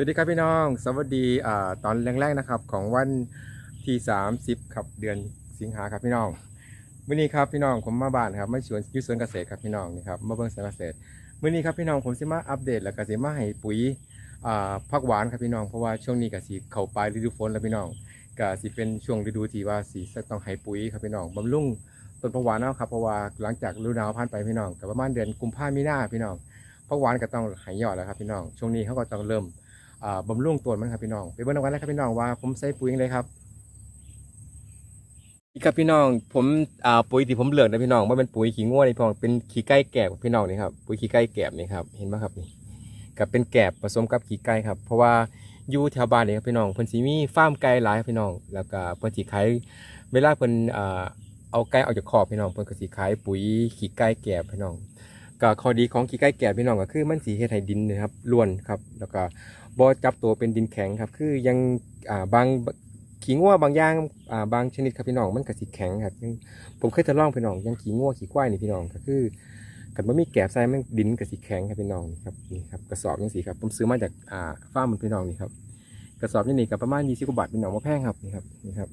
วัสดีครับพี่น้อง สวัสดีอ่าตอนแรกๆนะครับของวันที่ 30ครับเดือนสิงหาครับพี่น้องมื้อนี้ครับพี่น้องผมมาบ้านครับมาสวนยุสวนเกษตรครับพี่น้องนี่ครับมาเบิ่งสวนเกษตรมื้อนี้ครับพี่น้องผมสิมาอัปเดตแล้วก็สิมาให้ปุ๋ยอ่าผักหวานครับพี่น้องเพราะว่าช่วงนี้ก็สิเข้าปลายฤดูฝนแล้วพี่น้องก็สิเป็นช่วงฤดูที่ว่าสิต้องให้ปุ๋ยครับพี่น้องบำรุงต้นผักหวานเนาะครับเพราะว่าหลังจากฤดูหนาวผ่านไปพี่น้องก็ประมาณเดือนกุมภาพันธ์มีนาพี่น้องผักหวานก็ต้องใหายยอดแล้วครับพี่น้องช่วงนี้เขาก็ต้องเริ่ม บำรุงตัวมันครับพี่น้องไปเบิ่งกันเลยครับพี่น้องว่าผมใส่ปุ๋ยยังไงครับนี่ครับพี่น้องผมอ่าปุ๋ยที่ผมเลือกนะพี่น้องว่าเป็นปุ๋ยขี้ง่วนี่พี่น้องเป็นขี้ไก่แกบพี่น้องนี่ครับปุ๋ยขี้ไก่แกบนี่ครับเห็นไหมครับนี่กับเป็นแกบผสมกับขี้ไก่ครับ เพราะว่าอยู่แถวบ้านนี่ครับพี่น้องเพิ่นสิมีฟาร์มไก่หลายพี่น้อง แล้วก็เพิ่นสิขายเวลาเพิ่นอ่าเอาไก่ออกจากคอกพี่น้องเพิ่นก็สิขายปุ๋ยขี้ไก่แกบพี่น้องก็ข้อดีของขี้ไก่แกบพี่น้องก็คือมันสิเฮ็ดให้ดินนะครับร่วนครับ แล้วก็ บอจับตัวเป็นดินแข็งครับ คือยังอ่าบางขี้งัวบางอย่างอ่าบางชนิดครับพี่น้องมันก็สิแข็งครับยังผมเคยทดลองพี่น้องยังขี้งัวขี้ควายนี่พี่น้องก็คือกันว่ามีแกบใส่มันดินก็สิแข็งครับพี่น้องครับนี่ครับกระสอบยังสีครับผมซื้อมาจากอ่าฟาร์มมันพี่น้องนี่ครับกระสอบนี่นี่ก็ประมาณยี่สิบกว่าบาทพี่น้องมาแพงครับนี่ครับนี่ครับ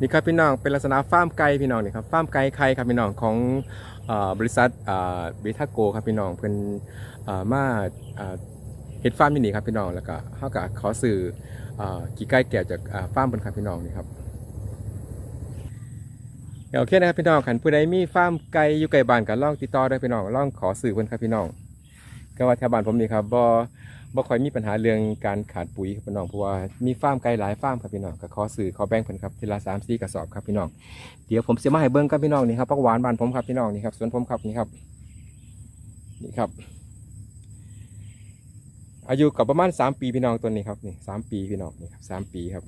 นี่ครับพี่น้องเป็นลักษณะฟาร์มไก่พี่น้องนี่ครับฟาร์มไก่ไข่ครับพี่น้องของ บริษัทเบทาโกครับพี่น้องเพิ่นอ่ามาเฮ็ดฟาร์มที่นี่ครับพี่น้องแล้วก็เฮาก็ขอสื่อกี่ไก่แก่จากอ่าฟาร์มเพิ่นครับพี่น้องนี่ครับโอเคนะครับพี่น้องขันผู้ใดมีฟาร์มไก่อยู่ไกลบ้านก็ล่องติดต่อได้พี่น้องล่องขอสื่อเพิ่นครับพี่น้องก็ว่าแถวบ้านผมนี่ครับบ่ บ่ค่อยมีปัญหาเรื่องการขาดปุ๋ยครับพี่น้องเพราะว่ามีฟาร์มไก่หลายฟาร์มครับพี่น้องก็ขอซื้อขอแบ่งเพิ่นครับทีละ3 4กระสอบครับพี่น้องเดี๋ยวผมจะมาให้เบิ้งครับพี่น้องนี่ครับผักหวานบ้านผมครับพี่น้องนี่ครับสวนผมครับนี่ครับนี่ครับ อายุกับประมาณสามปีพี่น้องตัวนี้ครับนี่สามปีพี่น้องนี่ครับสามปีครับ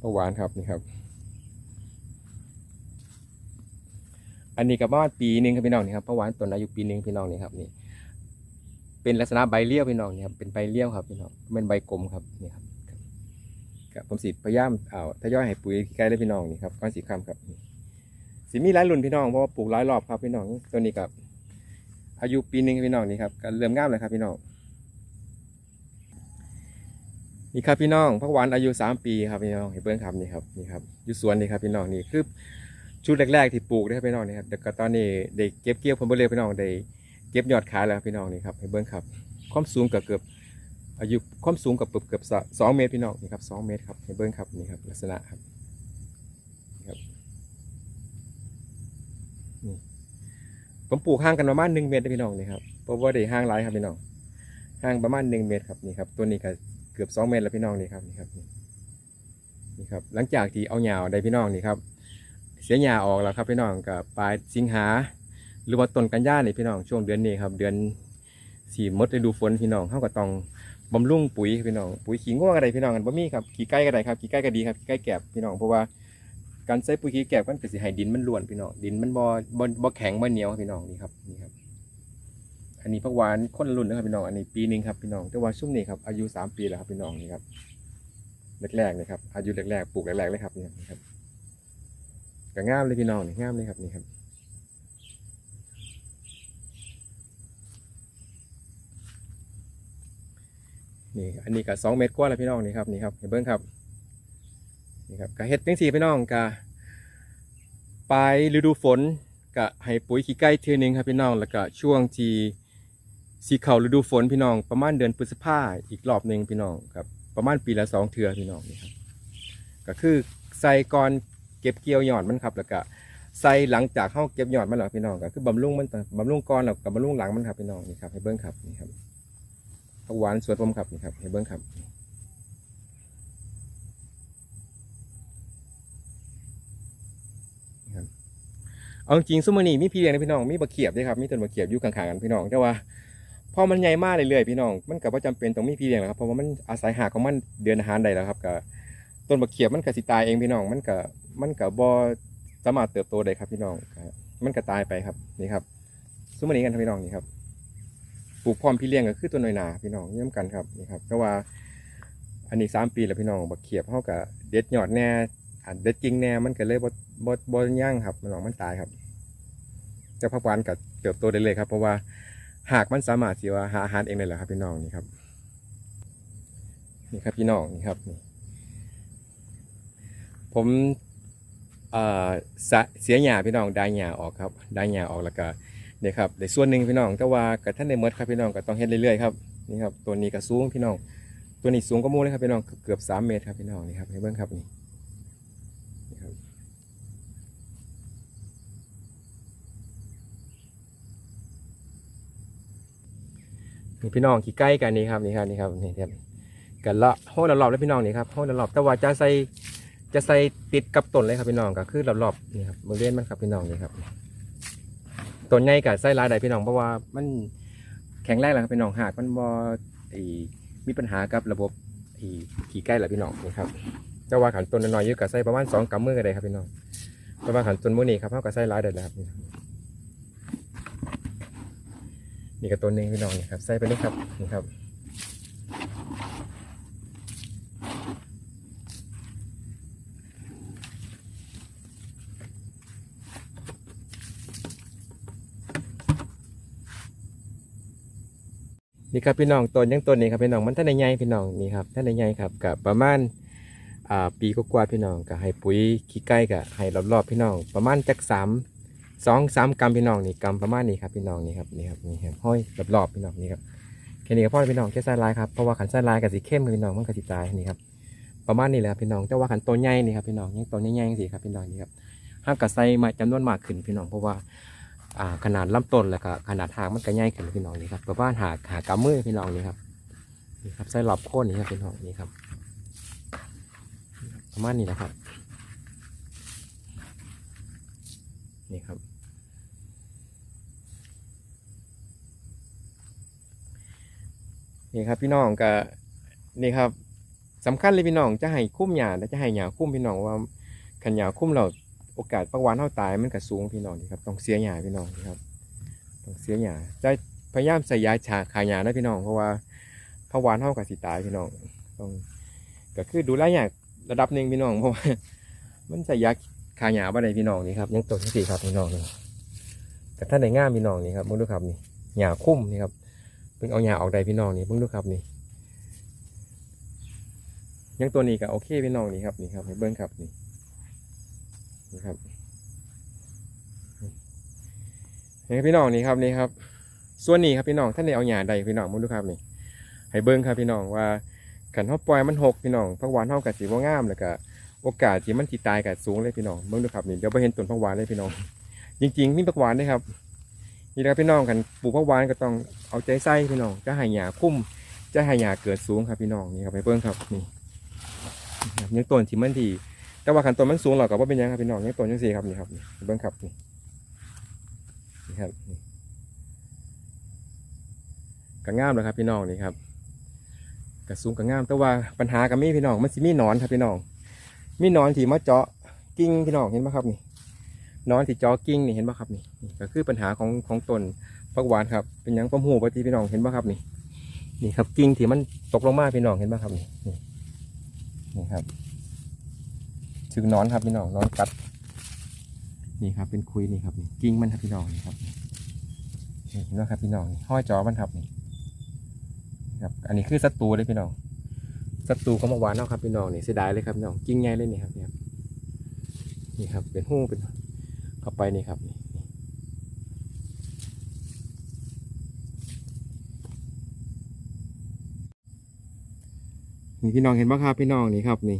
ผักหวานครับนี่ครับ อันนี้กับประมาณปีหนึ่งครับพี่น้องนี่ครับผักหวานต้นอายุปีหนึ่งพี่น้องนี่ครับนี่ เป็นลักษณะใบเลี้ยวพี่น้องเนี่ยครับเป็นใบเลี้ยวครับพี่น้องเป็นใบกลมครับนี่ครับครับผมสิพยายามเอาทยอยให้ปุ๋ยใกล้เลยพี่น้องนี่ครับก้อนสีคำครับนี่สิมีหลายรุ่นพี่น้องเพราะว่าปลูกหลายรอบครับพี่น้องตัวนี้กับอายุปีหนึ่งพี่น้องนี่ครับก็เริ่มงามเลยครับพี่น้องนี่ครับพี่น้องพักหวานอายุสามปีครับพี่น้องเห็นเบิ้งครับนี่ครับนี่ครับอยู่สวนนี่ครับพี่น้องนี่คือชุดแรกๆที่ปลูกนะครับพี่น้องนี่ครับแต่ก็ตอนนี้ได้เก็บเกี่ยวผลผลิตพี่น้องได้ เก็บยอดขายแล้วครับพี่น้องนี่ครับเห็นเบิ้งครับ ความสูงก็เกือบอายุความสูงกับเกือบเกือบสองเมตรพี่น้องนี่ครับสองเมตรครับให้เบิ้งครับนี่ครับลักษณะครับนี่ครับนี่ผมปลูกห่างกันประมาณหนึ่งเมตรนะพี่น้องนี่ครับเพราะว่าได้ห่างหลายครับพี่น้องห่างประมาณหนึ่งเมตรครับนี่ครับตัวนี้ก็เกือบสองเมตรแล้วพี่น้องนี่ครับนี่ครับนี่ครับหลังจากที่เอาหญ้าได้พี่น้องนี่ครับเสียหญ้าออกแล้วครับพี่น้องกับปลายสิงหา หรือว่าต้นกันยานี่พี่น้องช่วงเดือนนี้ครับ เดือนสี่มดฤดูฝนพี่น้องเขาก็ต้องบำรุงปุ๋ยพี่น้องปุ๋ยขี้ง่วงอะไรพี่น้องกันบ่มีครับขี้ไก่ก็ได้ครับขี้ไก่ก็ดีครับขี้ไก่แกบพี่น้องเพราะว่าการใส่ปุ๋ยขี้แกบมันก็สิให้ดินมันล้วนพี่น้องดินมันบ่บ่บ่แข็งบ่เหนียวพี่น้องนี่ครับนี่ครับ อันนี้ผักหวานคนรุ่นนะครับพี่น้องอันนี้ปีหนึ่งครับพี่น้องแต่ว่าช่วงนี้ครับอายุสามปีแล้วครับพี่น้องนี่ครับแรกๆเลยครับอายุแรกๆปลูกแรกๆเลยครับนี่ครับนี่ครับก็งามเลยพี่น้องนี่งามเลยครับนี่ครับ นี่อันนี้ก็สองเมตรกว่าแล้วพี่น้องนี่ครับนี่ครับเห็นเบิ้งครับนี่ครับกะเฮ็ดจังสี่พี่น้องกะปลายฤดูฝนกะให้ปุ๋ยขี้ไก่เทือนึงครับพี่น้องแล้วก็ช่วงที่สีเข่าฤดูฝนพี่น้องประมาณเดือนพฤษภาอีกรอบหนึ่งพี่น้องครับประมาณปีละสองเทือพี่น้องนี่ครับก็คือใส่ก่อนเก็บเกี่ยวยอดมันครับแล้วก็ใส่หลังจากเข้าเก็บยอดมันแล้วพี่น้องก็คือบำรุงมันบำรุงก่อนแล้วกับบำรุงหลังมันครับพี่น้องนี่ครับให้เบิ้งครับนี่ครับ ผักหวานสวนผมครับนี่ครับเห็นเบิ้งครับนะครับเอาจริงซุมอนี่มีพี่เลี้ยงนะพี่น้องมีบะเขียบด้วยครับมีต้นบะเขียบอยู่ข้างๆกันพี่น้องแต่ว่าพอมันใหญ่มากเรื่อยๆพี่น้องมันก็บ่าจำเป็นต้องมีพี่เลี้ยงหรอกครับเพราะว่ามันอาศัยหาของมันเดือนอาหารได้แล้วครับก็ต้นบะเขียบมันก็สิตายเองพี่น้องมันก็มันก็บ่สามารถเติบโตได้ครับพี่น้องมันก็ตายไปครับนี่ครับซุมอนี่กันพี่น้องนี่ครับ ลูกพร้อมพี่เลี้ยงก็คือตัวน้อยหนาพี่น้องเยี่ยมกันครับนี่ครับก็ว่าอันนี้สามปีแล้วพี่น้องบักเขียบเขากับเด็ดยอดแน่อ่าเด็ดจริงแน่มันก็เลยบ่บ่บ่ย่างครับมันหลองมันตายครับแต่ผักวานกับเติบโตได้เลยครับเพราะว่าหากมันสามารถสิว่าหาอาหารเองได้แหละครับพี่น้องนี่ครับนี่ครับพี่น้องนี่ครับนี่ผมเอ่อสะเสียหญ้าพี่น้องได้หญ้าออกครับได้หญ้าออกแล้วก็ เนี่ยครับในส่วนหนึ่งพี่น้องแต่ว่ากับท่านในเมดครับพี่น้องก็ต้องเฮ็ดเรื่อยๆครับนี่ครับตัวนี้ก็สูงพี่น้อง ตัวนี้สูงก็มูเลยครับพี่น้องเกือบสามเมตรครับพี่น้องนี่ครับให้เบิ้งครับนี่นี่พี่น้องขี่ใกล้กันนี่ครับนี่ครับนี่ครับนี่ครับกันละห้รอบๆแล้วพี่น้องนี่ครับโห้รอบๆแต่ว่าจะใส่จะใส่ติดกับต้นเลยครับพี่น้องก็คือรอบๆนี่ครับบริเวณมันครับพี่น้องนี่ครับ ต้นใหญ่กับไส้ลายใดพี่น้องเพราะว่ามันแข็งแรงแล้วครับพี่น้องหากมันบอมีปัญหากับระบบขี่ใกล้แหละพี่น้องนะครับจะว่าขันต้นน้อยๆเยอะกับไส้ประมาณสองกำมือก็ได้ครับพี่น้องแต่ว่าขันต้นมือนี้ครับเท่ากับไส้ร้ายได้แล้วครับนี่กับต้นหนึ่งพี่น้องนะครับไส้ไปนี่ครับนี่ครับ นี่ครับพี่น้องต้นยังต้นนี้ครับพี่น้องมันท่านในใหญ่พี่น้องนี่ครับท่านในใหญ่ครับกับประมาณอ่าปีกว่าพี่น้องก็ให้ปุ๋ยขี้ไก่กับให้รอบๆพี่น้อง ประมาณจักสามสองสามกรัมพี่น้องนี่กรัมประมาณนี้ครับพี่น้องนี่ครับนี่ครับนี่ครับห้อยรอบๆพี่น้องนี่ครับแค่นี้ก็พอพี่น้องแค่ไส้ลายครับเพราะว่าขันไส้ลายกับสีเข้มพี่น้องมันกับสีตายนี่ครับประมาณนี้แหละพี่น้องแต่ว่าขันต้นใหญ่นี่ครับพี่น้องยังต้นใหญ่ๆสิครับพี่น้องนี่ครับห้ามกับไส้มาจำนวนมากขึ้นพี่น้องเพราะว่า ขนาดลำต้นแล้วก็ขนาดหางมันก็ใหญ่ขึ้นพี่น้องนี่ครับประมาณหากหากำมือพี่น้องนี่ครับนี่ครับไส้หลอบโค่นนี่ครับพี่น้องนี่ครับ ประมาณนี้นะครับนี่ครับ นี่ครับพี่น้องก็นี่ครับสำคัญเลยพี่น้องจะให้คุ้มหยาและจะให้หยาคุ้มพี่น้องว่าขันหยาคุ้มเรา โอกาสปักวานเท่าตายมันก็สูงพี่น้องนี่ครับต้องเสียหยาพี่น้องนี่ครับต้องเสียหยาจะพยายามใส่ยาชาขายหยานะพี่น้องเพราะว่าปักวานเท่ากับสิตายพี่น้องต้องก็คือดูแลยากระดับหนึ่งพี่น้องเพราะว่ามันใส่ยาขายหยาบ่ได้พี่น้องนี่ครับยังตัวที่สี่ครับพี่น้องนี่แต่ถ้าในง่ามพี่น้องนี่ครับมึงดูครับนี่หยาคุ้มนี่ครับเพิ่งเอาหยาออกได้พี่น้องนี่มึงดูครับนี่ยังตัวนี้ก็โอเคพี่น้องนี่ครับนี่ครับให้เบิ้งครับนี่ นะครับนี่พี่น้องนี่ครับนี่ครับ ส่วนนี้ครับพี่น้องท่านได้เอาหยาใดพี่น้องมาดูครับนี่ให้เบิ้งครับพี่น้องว่าขันเฮาปล่อยมันหกพี่น้องพักหวานเฮากับสีว่างามแล้วก็โอกาสที่มันสิตายกับสูงเลยพี่น้องเบิ้งดูครับนี่เดี๋ยวไปเห็นต้นพักหวานเลยพี่น้อง จริง ๆ มีพักหวานด้วยครับนี่แหละพี่น้องกันปลูกพักหวานก็ต้องเอาใจใส่พี่น้องจะให้หยาคุ้มจะให้หยาเกิดสูงครับพี่น้องนี่ครับไปเบิ้งครับนี่ยังต้นที่มันที่ แต่ว่าขันต้นมันสูงหรอกกับว่าเป็นยังครับพี่น้องยังต้นยังสี่ครับนี่ครับนี่เบิ้งครับนี่นี่ครับนี่กระง่ามเลยครับ พี่น้องนี่ครับกระสูงกระง่าม แต่ว่าปัญหากับมีพี่น้องมันสิมีหนอนครับพี่น้อง มีหนอนที่มาเจาะกิ่งพี่น้องเห็นไหมครับนี่นอนที่เจาะกิ่งนี่เห็นไหมครับนี่ก็คือปัญหาของของตนผักหวานครับ เป็นยังความหูปฏิพี่น้องเห็นไหมครับนี่นี่ครับกิ่งที่มันตกลงมาพี่น้องเห็นไหมครับนี่นี่ครับ ถึงนอนครับพี่น้องนอนกัด นี่ครับ เป็นคุยนี่ครับนี่กิ้งมันครับพี่น้องนี่ครับนี่เห็นไหมครับพี่น้องนี่ห้อยจอมันครับนี่ครับ อันนี้คือศัตรูเลยพี่น้องศัตรูเขามาหวานเนาะครับพี่น้องนี่เสียดายเลยครับพี่น้องกิ้งใหญ่เลยนี่ครับนี่ครับนี่ครับ เป็นหู้เป็นเข้าไปนี่ครับนี่นี่พี่น้องเห็นไหมครับพี่น้องนี่ครับนี่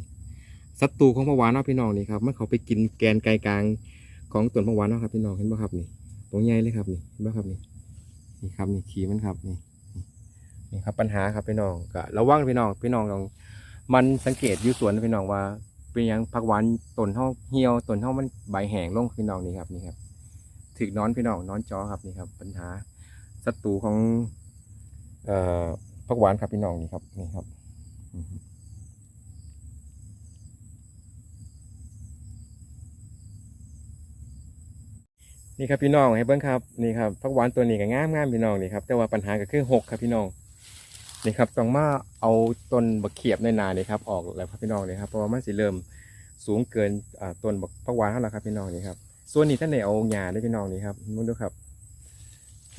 ศัตรูของพะวานเนาะพี่น้องนี่ครับมันเขาไปกินแกนไกลกลางของต้นพะวานเนาะครับพี่น้องเห็นไหมครับนี่ตรงใหญ่เลยครับนี่เห็นไหมครับนี่นี่ครับนี่ขีมันครับนี่นี่ครับปัญหาครับพี่น้องก็ระวังพี่น้องพี่น้องลองมันสังเกตอยู่สวนนะพี่น้องว่า เป็นยังผักหวานต้นเท่าเหี่ยวต้นเท่ามันใบแห้งลงพี่น้องนี่ครับนี่ครับถึกนอนพี่น้องนอนจอครับนี่ครับ ปัญหาศัตรูของเอ่อผักหวานครับพี่น้องนี่ครับนี่ครับอือฮึ นี่ครับพี่น้องให้เบิ้งครับนี่ครับผักหวานตัวนี้ก็งามงามพี่น้องนี่ครับแต่ว่าปัญหาก็คือหกครับพี่น้องนี่ครับต้องมาเอาต้นบักเขียบในนานี่ครับออกแล้วครับพี่น้องนี่ครับเพราะว่ามันสิเริ่มสูงเกินต้นบักผักหวานเท่าไหร่ครับพี่น้องนี่ครับส่วนนี้ท่านไหนเอาหญ้าด้วยพี่น้องนี่ครับมึงดูครับ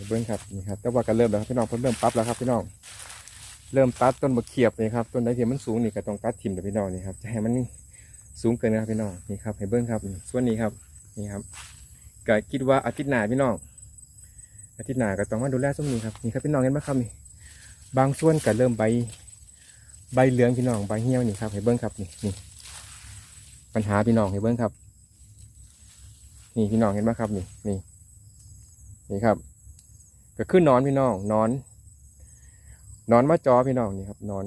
เบิ้งครับนี่ครับแต่ว่าก็เริ่มแล้วครับพี่น้องเพิ่นเริ่มปรับแล้วครับพี่น้องเริ่มตัดต้นมะเขียบนี่ครับต้นไหนที่มันสูงนี่ก็ต้องตัดถิ่มเดี๋ยวพี่น้องนี่ครับจะให้มันสูงเกินนะครับพี่น้องนี่ครับให้เบิ้งครับส่วนนี้ครับนี่ครับ ก็คิดว่าอาทิตย์หน้าพี่น้อง อาทิตย์หน้าก็ต้องมาดูแลส้มนี้ครับนี่ครับพี่น้องเห็นไหมครับนี่บางส่วนก็เริ่มใบใบเหลืองพี่น้องใบเหี่ยวนี่ครับให้เบิ้งครับนี่นี่ปัญหาพี่น้องให้เบิ้งครับ นี่พี่น้องเห็นไหมครับนี่นี่นี่ครับ ก็คือนอนพี่น้องนอนนอนมาจอพี่น้องนี่ครับนอน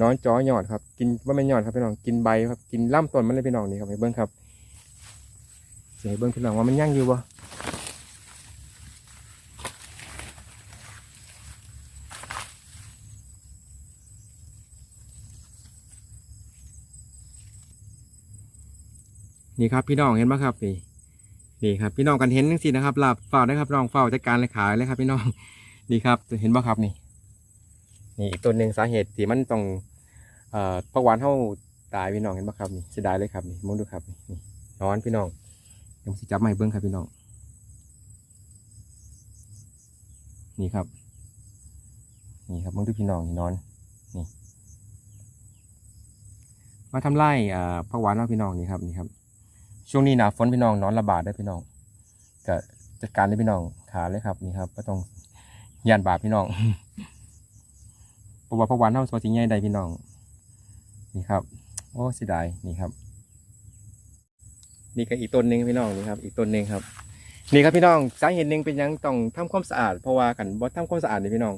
นอนจอหยอดครับ กินว่าไม่หยอดครับพี่น้องกินใบครับ กินล่ำต้นมันเลยพี่น้องนี่ครับให้เบิ้งครับ สิให้เบิ้งพี่น้องว่ามันยั่งอยู่บ่นี่ครับพี่น้องเห็นไหมครับนี่นี่ครับพี่น้องกันเห็นจังสินะครับหลับเฝ้าได้ครับน้องเฝ้าจัดการเลยขายเลยครับ พี่น้องนี่ครับเห็นบ่ครับนี่ นี่อีกตัวหนึ่งสาเหตุที่มันต้องเอ่อพักหวานเท่าตายพี่น้องเห็นบ่ครับนี่เสียดายเลยครับนี่มองดูครับนี่นอนพี่น้อง ดี๋ยวผมสิจับไมาให้เบิ้งครับพี่น้อง นี่ครับ นี่ครับมองดูพี่น้องนี่นอน นี่ มาทำไร่อ่าพักหวานเนาะพี่น้องนี่ครับนี่ครับ ช่วงนี้หนาฝนพี่น้องนอนระบาดได้พี่น้องก็จัดการได้พี่น้องขาเลยครับนี่ครับก็ต้องยานบาปพี่น้องเพระว่าพระวันเท่าสวัสดิ์ใหญ่ใดพี่น้อง นี่ครับ โอ้เสียดายนี่ครับ นี่ก็อีกต้นหนึ่งพี่น้องนี่ครับ อีกต้นหนึ่งครับ นี่ครับพี่น้องสาเหตุหนึ่งเป็นยังต้องทำความสะอาด เพราะว่ากันบ่ทำความสะอาดนี่พี่น้อง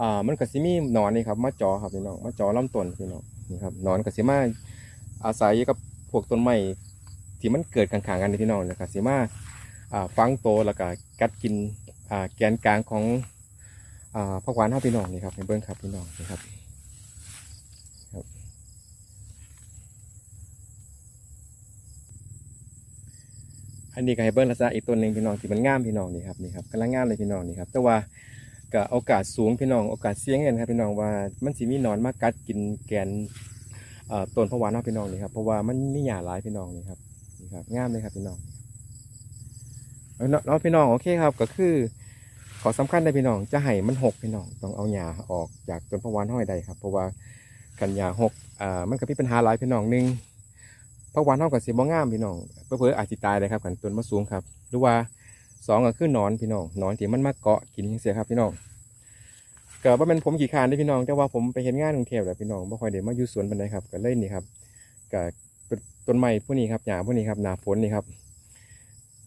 อ่ามันก็สิมีหนอนนี่ครับมาจอครับพี่น้องมาจอลำต้นพี่น้องนี่ครับหนอนก็สิมาอาศัยกับพวกต้นไม้ที่มันเกิดข้างๆกันนี่พี่น้องแล้วก็สิมาอ่าฟังโตแล้วก็กัดกินอ่าแกนกลางของอ่าผักหวานเท่าพี่น้องนี่ครับให้เบิ้งครับพี่น้องนี่ครับครับ อันนี้ก็ให้เบิ้งลักษณะอีกตัวหนึ่งพี่น้องที่มันงามพี่น้องนี่ครับนี่ครับกำลังงามเลยพี่น้องนี่ครับแต่ว่าก็โอกาสสูงพี่น้องโอกาสเสี่ยงกันครับพี่น้องว่ามันสิมีหนอนมากัดกินแกนต้นผักหวานเท่าพี่น้องนี่ครับเพราะว่ามันมีหญ้าหลายพี่น้องนี่ครับนี่ครับงามเลยครับพี่น้องนาะเนาะพี่น้องโอเคครับก็คือ ขอสำคัญได้พี่น้องจะให้มันหกพี่น้องต้องเอาหญ้าออกจากต้นพะวานห้อยใดครับ เพราะว่ากันหญ้าหกอ่ามันก็มีปัญหาหลายพี่น้องหนึ่ง พะวานห้อยกับสีบ่งามพี่น้องเพื่ออาจจะตายเลยครับกันต้นมะสูงครับ หรือว่าสองก็คือนอนพี่น้องนอนที่มันมาเกาะกินเสียครับพี่น้องเก็ว่าเป็นผมขี่คานได้พี่น้อง แต่ว่าผมไปเห็นงานกรุงเทพแหละพี่น้องบ่ค่อยเดี๋ยวมาอยู่สวนปานใดครับก็เล่นนี่ครับกับต้นไม้พวกนี้ครับหญ้าพวกนี้ครับหนาฝนนี่ครับ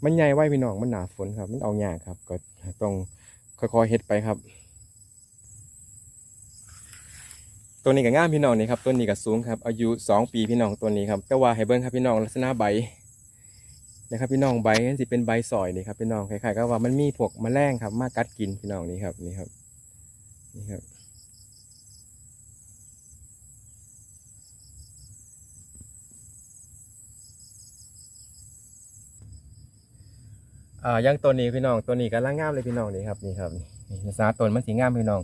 มันใหญ่ไว้พี่น้องมันหนาฝนครับ มันเอาหญ้าครับ ก็ต้องค่อยๆเฮ็ดไปครับ ตัวนี้ก็งามพี่น้องนี่ครับตัวนี้ก็สูงครับอายุสองปีพี่น้องตัวนี้ครับแต่ว่าให้เบิ้งครับพี่น้องลักษณะใบนะครับพี่น้องใบนั่นสิเป็นใบสอยนี่ครับพี่น้องคล้ายๆก็ว่ามันมีพวกแมลงครับมากัดกินพี่น้องนี่ครับนี่ครับนี่ครับอ่ายังตัวนี้พี่น้องตัวนี้กำลังงามเลยพี่น้องนี่ครับนี่ครับนี่ลักษณะต้นมันสีงามพี่น้อง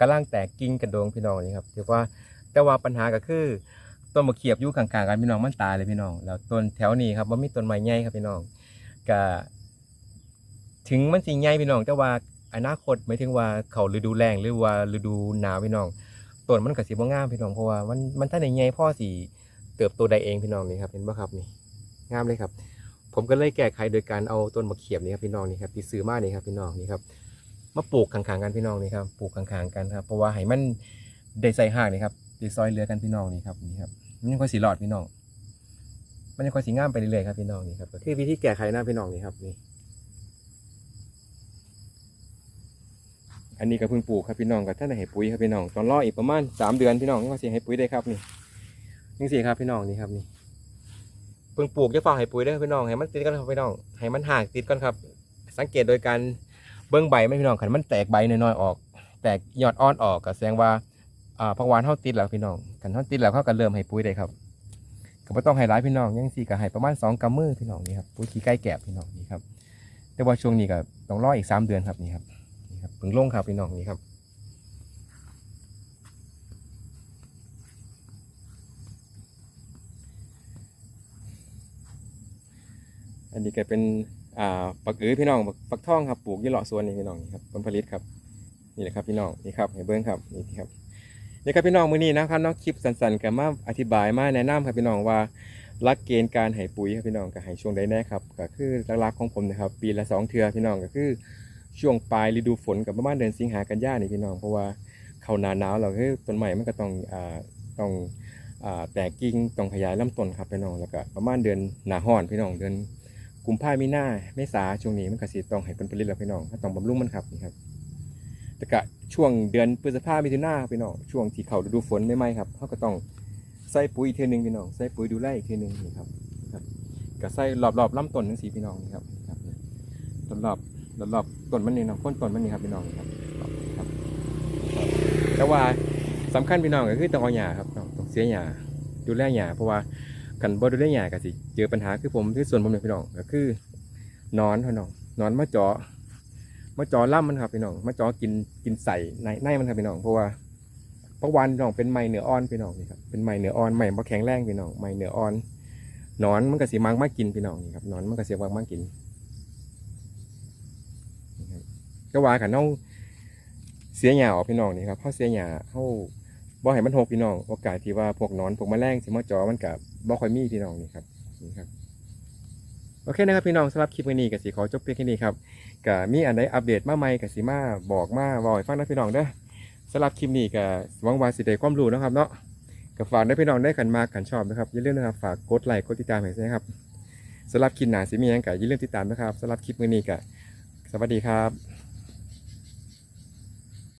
กำลังแตกกิ่งกระโดงพี่น้องนี่ครับถือว่าแต่ว่าปัญหาก็คือต้นมะเขียบอยู่ข้างๆกันพี่น้องมันตายเลยพี่น้อง แล้วต้นแถวนี้ครับว่ามีต้นไม้ใหญ่ครับพี่น้องก็ถึงมันสีใหญ่พี่น้อง แต่ว่าอนาคตหมายถึงว่าเขาฤดูแล้งหรือว่าฤดูหนาวพี่น้องต้นมันก็สิบ่งามพี่น้องเพราะว่ามันมันท่าในใหญ่พ่อสีเติบโตได้เองพี่น้องนี่ครับเห็นป่ะครับนี่งามเลยครับ ผมก็เลยแก้ไขโดยการเอาต้นมะเขียบนี่ครับพี่น้องนี่ครับที่ซื้อมานี่ครับพี่น้องนี่ครับ มาปลูกข้างๆกันพี่น้องนี่ครับปลูกข้างๆกันครับเพราะว่าให้มันได้ใส่หากนี่ครับได้ซอยเหลือกันพี่น้องนี่ครับนี่ครับมันยังค่อยสีหลอดพี่น้อง มันยังค่อยสีงามไปเรื่อยๆครับพี่น้องนี่ครับก็คือวิธีแก้ไขหน้าพี่น้องนี่ครับนี่อันนี้ก็เพิ่งปลูกครับพี่น้องกับท่านได้ให้ปุ๋ยครับพี่น้องตอนรออีกประมาณสามเดือนพี่น้องก็สิให้ปุ๋ยได้ครับนี่นี่สิครับพี่น้องนี่ครับนี่เพิ่งปลูกจะฝากให้ปุ๋ยเด้อพี่น้องให้มันติดกันครับพี่น้องให้มันห่างติดกันครับ สังเกตโดยการ เบิ้องใบไม่พี่น้องขันมันแตกใบน้อยๆออก แตกยอดอ่อนออกก็แสดงว่าอ่าผักหวานเท่าติดแล้วพี่น้องขันเท่าติดแล้วเขาก็เริ่มให้ปุ๋ยได้ครับก็ไม่ต้องให้ร้ายพี่น้องยังสี่ก็ให้ประมาณสองกำมือพี่น้องนี่ครับปุ๋ยขี้ไก่แกบพี่น้องนี่ครับ แต่ว่าช่วงนี้ก็ต้องรออีกสามเดือนครับนี่ครับนี่ครับเพิ่งลงครับพี่น้องนี่ครับอันนี้ก็เป็น อ่าปักเอ๋ยพี่น้องปักท่องครับปลูกยี่หล่อสวนนี่พี่น้องนี่ครับผลผลิตครับนี่แหละครับพี่น้องนี่ครับเห็นเบิ้งครับนี่ครับนี่ครับพี่น้องมื้อนี้นะครับน้องคลิปสั้นๆกับมาอธิบายมาแนะนำครับพี่น้องว่าลักเกณฑ์การให้ปุ๋ยครับพี่น้องกับให้ช่วงใดแน่ครับก็คือหลักๆของผมนะครับ ปีละสองเทื่อพี่น้องก็คือช่วงปลายฤดูฝนกับประมาณเดือนสิงหากันยานี่พี่น้องเพราะว่าเข้าหนาหนาวเราคือต้นใหม่มันก็ต้องอ่าต้องอ่าแตกกิ่งต้องขยายลำต้นครับพี่น้องแล้วก็ประมาณเดือนหนาห้อนพี่น้องเดือน กุมภามีนาเมษาช่วงนี้มันก็สิต้องให้ผลผลิตแล้วพี่น้องต้องบำรุงมันครับนี่ครับแต่ก็ช่วงเดือนพฤษภามิถุนาพี่น้องช่วงที่เขาฤดูฝนไม่ไหมครับเขาก็ต้องใส่ปุ๋ยอีกเทนึงพี่น้องใส่ปุ๋ยดูแลอีกเทนึงนี่ครับครับก็ใส่รอบๆลำต้นทั้งสีพี่น้องนี่ครับครับรอบๆรอบต้นมันนี่เนะพ้นต้นมันนี่ครับพี่น้องครับครับ แต่ว่าสำคัญพี่น้องก็คือต้องเอาหญ้าครับต้องต้องเสียหญ้าดูแลหญ้าเพราะว่า กันบ่ดูแลหญ้าก็สิ เจอปัญหาคือผมที่ส่วนผมเนี่ยพี่น้องก็คือนอนพี่น้องนอนมาจาะมาจาะล่ำมันครับพี่น้องมาจาะกินกินใส่ในในมันครับพี่น้องเพราะว่าเพราะวันพี่น้องเป็นไม้เหนืออ่อนพี่น้องนี่ครับเป็นไม้เหนืออ่อนไม้บ่แข็งแรงพี่น้องไม้เหนืออ่อนนอนมันก็สิมักมากินพี่น้องนี่ครับนอนมันก็สิมักมากินก็ว่ากันเฮาเสียหญ้าออกพี่น้องนี่ครับเฮาะเสียหญ้าเฮาบ่ให้มันหกพี่น้องโอกาสที่ว่าพวกนอนพวกแมลงสิมาจอมันก็บ่ บอคอยมีพี่น้องนี่ครับนี่ครับโอเคนะครับพี่น้องสำหรับคลิปนี้ก็สิขอจบเพียงแค่นี้ครับก็มีอันใดอัปเดตมาใหม่ก็สิมาบอกมาเว้าให้ฟังนะพี่น้องเด้อสำหรับคลิปนี้ก็หวังว่าสิได้ความรู้นะครับเนาะก็ฝากได้พี่น้องได้กันมากกันชอบนะครับอย่าลืมนะครับฝากกดไลค์กดติดตามให้ด้วยครับสำหรับคลิปหน้าสิมีหยังก็อย่าลืมติดตามนะครับสำหรับคลิปมื้อนี้ก็สวัสดีครับ